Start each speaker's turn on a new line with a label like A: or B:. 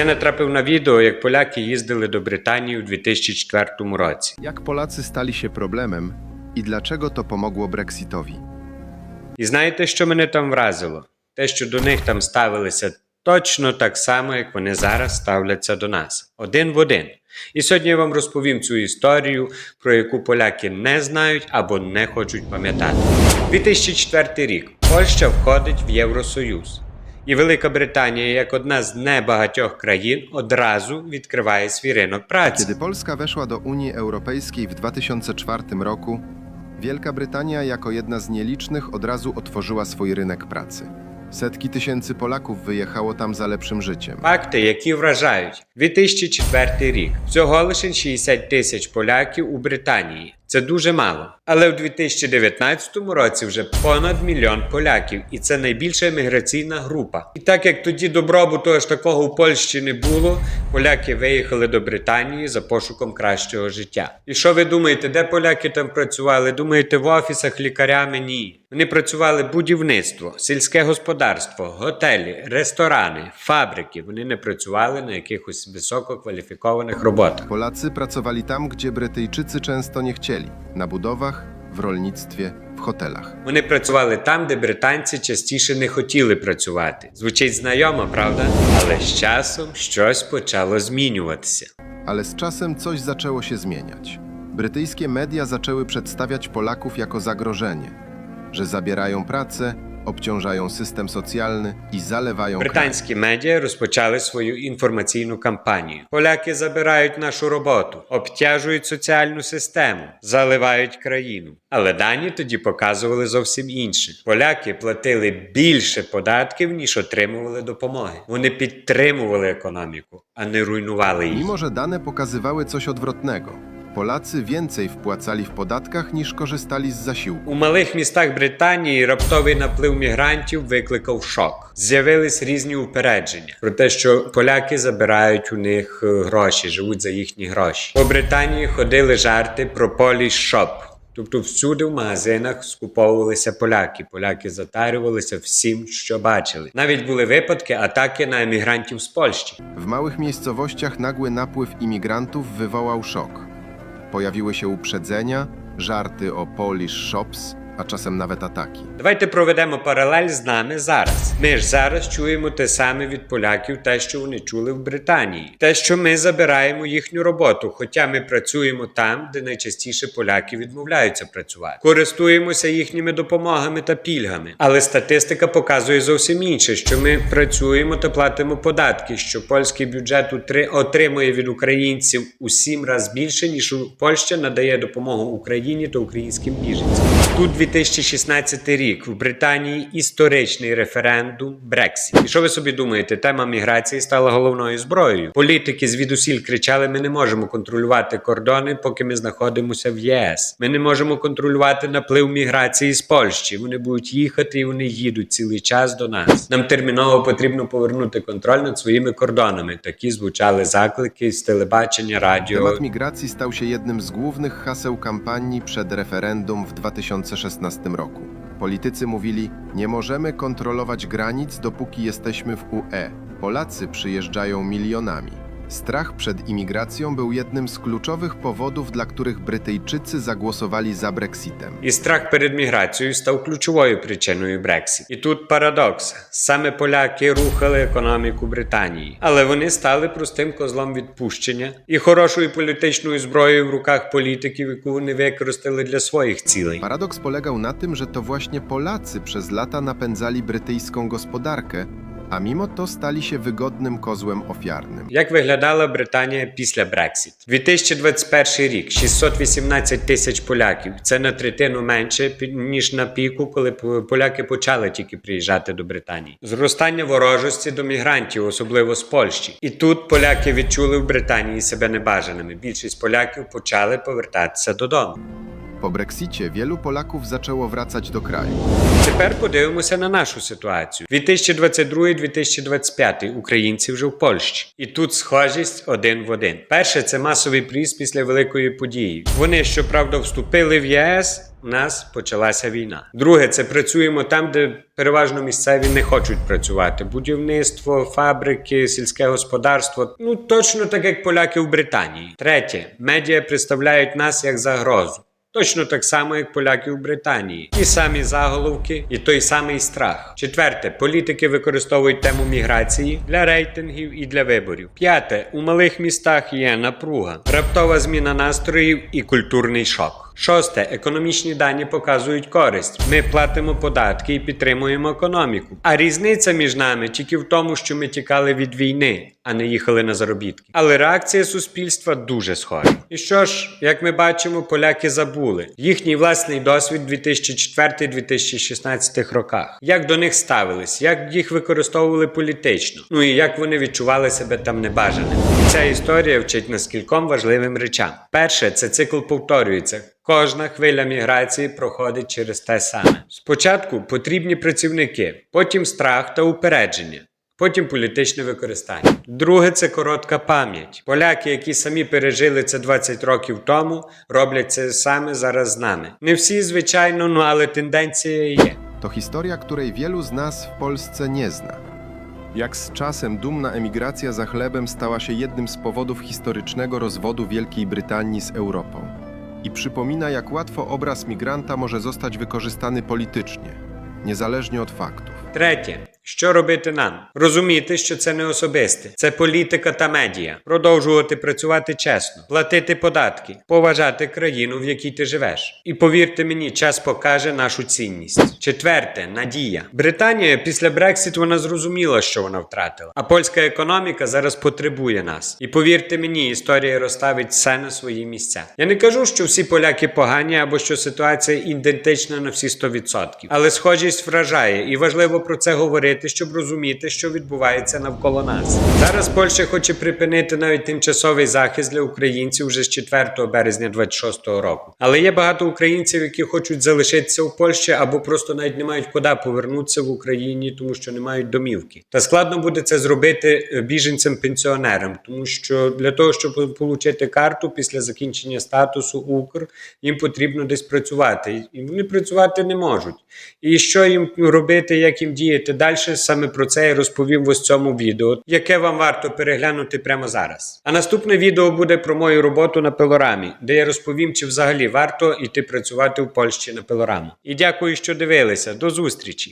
A: Я натрапив на відео, як поляки їздили до Британії у 2004 році.
B: Jak Polacy stali się problemem i dlaczego to pomogło Brexitowi?
A: І знаєте, що мене там вразило? Те, що до них там ставилися точно так само, як вони зараз ставляться до нас. Один в один. І сьогодні я вам розповім цю історію, про яку поляки не знають або не хочуть пам'ятати. 2004 рік Польща входить в Євросоюз. І Велика Британія, як одна з небагатьох країн, одразу відкриває свій ринок праці.
B: Kiedy Polska weszła do Unii Europejskiej w 2004 roku, Wielka Brytania jako jedna z nielicznych od razu otworzyła swój rynek pracy. Setki tysięcy Polaków wyjechało tam za lepszym życiem.
A: Факти, які вражають. 2004 рік. Всього лише 60 тисяч поляків у Британії. Це дуже мало. Але в 2019 році вже понад мільйон поляків, і це найбільша еміграційна група. І так як тоді добробуту аж такого у Польщі не було, поляки виїхали до Британії за пошуком кращого життя. І що ви думаєте, де поляки там працювали? Думаєте, в офісах лікарями? Ні. Вони працювали будівництво, сільське господарство, готелі, ресторани, фабрики. Вони не працювали на якихось висококваліфікованих роботах.
B: Polacy pracowali tam, gdzie Brytyjczycy często nie chcieli na budowach, w rolnictwie, w hotelach.
A: Вони працювали там, де британці частіше не хотіли працювати. Звучить знайомо, правда? Але з часом щось почало змінюватися.
B: Ale z czasem coś zaczęło się zmieniać. Brytyjskie media zaczęły przedstawiać Polaków jako zagrożenie, że zabierają pracę, obciążają system socjalny i zalewają.
A: Британські медіа розпочали свою інформаційну кампанію. Поляки забирають нашу роботу, обтяжують соціальну систему, заливають країну. Але дані тоді показували зовсім інше. Поляки платили більше податків, ніж отримували допомоги. Вони підтримували економіку, а не руйнували її.
B: Mimo, że dane pokazywały coś odwrotnego. Polacy więcej wpłacali w podatkach niż korzystali z zasiłku.
A: У малих містах Британії раптовий наплив мігрантів викликав шок. З'явились різні упередження про те, що поляки забирають у них е, гроші, живуть за їхні гроші. По Британії ходили жарти про поліш шоп. Тобто всюди в магазинах скуповувалися поляки. Поляки затарювалися всім, що бачили. Навіть були випадки атаки на емігрантів з Польщі.
B: W małych miejscowościach nagły napływ imigrantów wywołał szok. Pojawiły się uprzedzenia, żarty o Polish shops, a czasem nawet ataki.
A: Давайте проведемо паралель з нами зараз. Ми ж зараз чуємо те саме від поляків, те, що вони чули в Британії, те, що ми забираємо їхню роботу, хоча ми працюємо там, де найчастіше поляки відмовляються працювати. Користуємося їхніми допомогами та пільгами. Але статистика показує зовсім інше, що ми працюємо та платимо податки, що польський бюджет отримує від українців у сім разів більше, ніж у Польща надає допомогу Україні та українським біженцям. Тут 2016 рік в Британії історичний референдум Брексіт. І що ви собі думаєте? Тема міграції стала головною зброєю. Політики звідусіль кричали: ми не можемо контролювати кордони, поки ми знаходимося в ЄС. Ми не можемо контролювати наплив міграції з Польщі. Вони будуть їхати і вони їдуть цілий час до нас. Нам терміново потрібно повернути контроль над своїми кордонами. Такі звучали заклики з телебачення, радіо.
B: Temat migracji stał się jednym z głównych haseł kampanii przed referendum w 2016 roku. Politycy mówili: Nie możemy kontrolować granic, dopóki jesteśmy w UE. Polacy przyjeżdżają milionami. Strach przed imigracją był jednym z kluczowych powodów, dla których Brytyjczycy zagłosowali za Brexitem.
A: І страх перед міграцією став ключовою причиною Брексит. І тут парадокс: саме поляки рухали економіку Британії, але вони стали простим козлом відпущення і хорошою політичною зброєю в руках політиків, яку вони використали для своїх цілей.
B: Paradoks polegał na tym, że to właśnie Polacy przez lata napędzali brytyjską gospodarkę, a mimo to stali się wygodnym kozłem ofiarnym.
A: Як виглядала Британія після Брексит? 2021 рік 618 тисяч поляків. Це на третину менше ніж на піку, коли поляки почали тільки приїжджати до Британії. Зростання ворожості до мігрантів, особливо з Польщі. І тут поляки відчули в Британії себе небажаними. Більшість поляків почали повертатися додому.
B: Po Brexicie wielu Polaków zaczęło wracać do kraju.
A: Тепер подивимося на нашу ситуацію. 2022-2025 українці вже в Польщі. І тут схожість один в один. Перше, це масовий приїзд після великої події. Вони, щоправда, вступили в ЄС. У нас почалася війна. Друге, це працюємо там, де переважно місцеві не хочуть працювати. Будівництво, фабрики, сільське господарство. Ну точно так як поляки в Британії. Третє, медіа представляють нас як загрозу. Точно так само, як поляки в Британії. Ті самі заголовки і той самий страх. Четверте, політики використовують тему міграції для рейтингів і для виборів. П'яте, у малих містах є напруга, раптова зміна настроїв і культурний шок. Шосте, економічні дані показують користь. Ми платимо податки і підтримуємо економіку. А різниця між нами тільки в тому, що ми тікали від війни, а не їхали на заробітки. Але реакція суспільства дуже схожа. І що ж, як ми бачимо, поляки забули їхній власний досвід 2004-2016 роках. Як до них ставились, як їх використовували політично, ну і як вони відчували себе там небажаними. Ця історія вчить нас кільком важливим речам. Перше, це цикл повторюється. Кожна хвиля міграції проходить через те саме. Спочатку потрібні працівники, потім страх та упередження. Потім політичне використання. Друге це коротка пам'ять. Поляки, які самі пережили це 20 років тому, роблять це саме зараз з нами. Не всі, звичайно, ну ale тенденція є.
B: To historia, której wielu z nas w Polsce nie zna. Jak z czasem dumna emigracja za chlebem stała się jednym z powodów historycznego rozwodu Wielkiej Brytanii z Europą. I przypomina, jak łatwo obraz migranta może zostać wykorzystany politycznie, niezależnie od faktów.
A: Третє. Що робити нам? Розуміти, що це не особисте, це політика та медіа. Продовжувати працювати чесно, платити податки, поважати країну, в якій ти живеш. І повірте мені, час покаже нашу цінність. Четверте надія. Британія після Брекситу вона зрозуміла, що вона втратила. А польська економіка зараз потребує нас. І повірте мені, історія розставить все на свої місця. Я не кажу, що всі поляки погані або що ситуація ідентична на всі 100%. Але схожість вражає, і важливо про це говорити, щоб розуміти, що відбувається навколо нас. Зараз Польща хоче припинити навіть тимчасовий захист для українців вже з 4 березня 26 року. Але є багато українців, які хочуть залишитися у Польщі або просто навіть не мають куди повернутися в Україні, тому що не мають домівки. Та складно буде це зробити е, біженцям-пенсіонерам, тому що для того, щоб отримати карту після закінчення статусу Укр, їм потрібно десь працювати, і вони працювати не можуть. І що їм робити, як їм діяти далі, саме про це я розповім в ось цьому відео, яке вам варто переглянути прямо зараз. А наступне відео буде про мою роботу на пилорамі, де я розповім, чи взагалі варто йти працювати в Польщі на пилораму. І дякую, що дивилися. До зустрічі!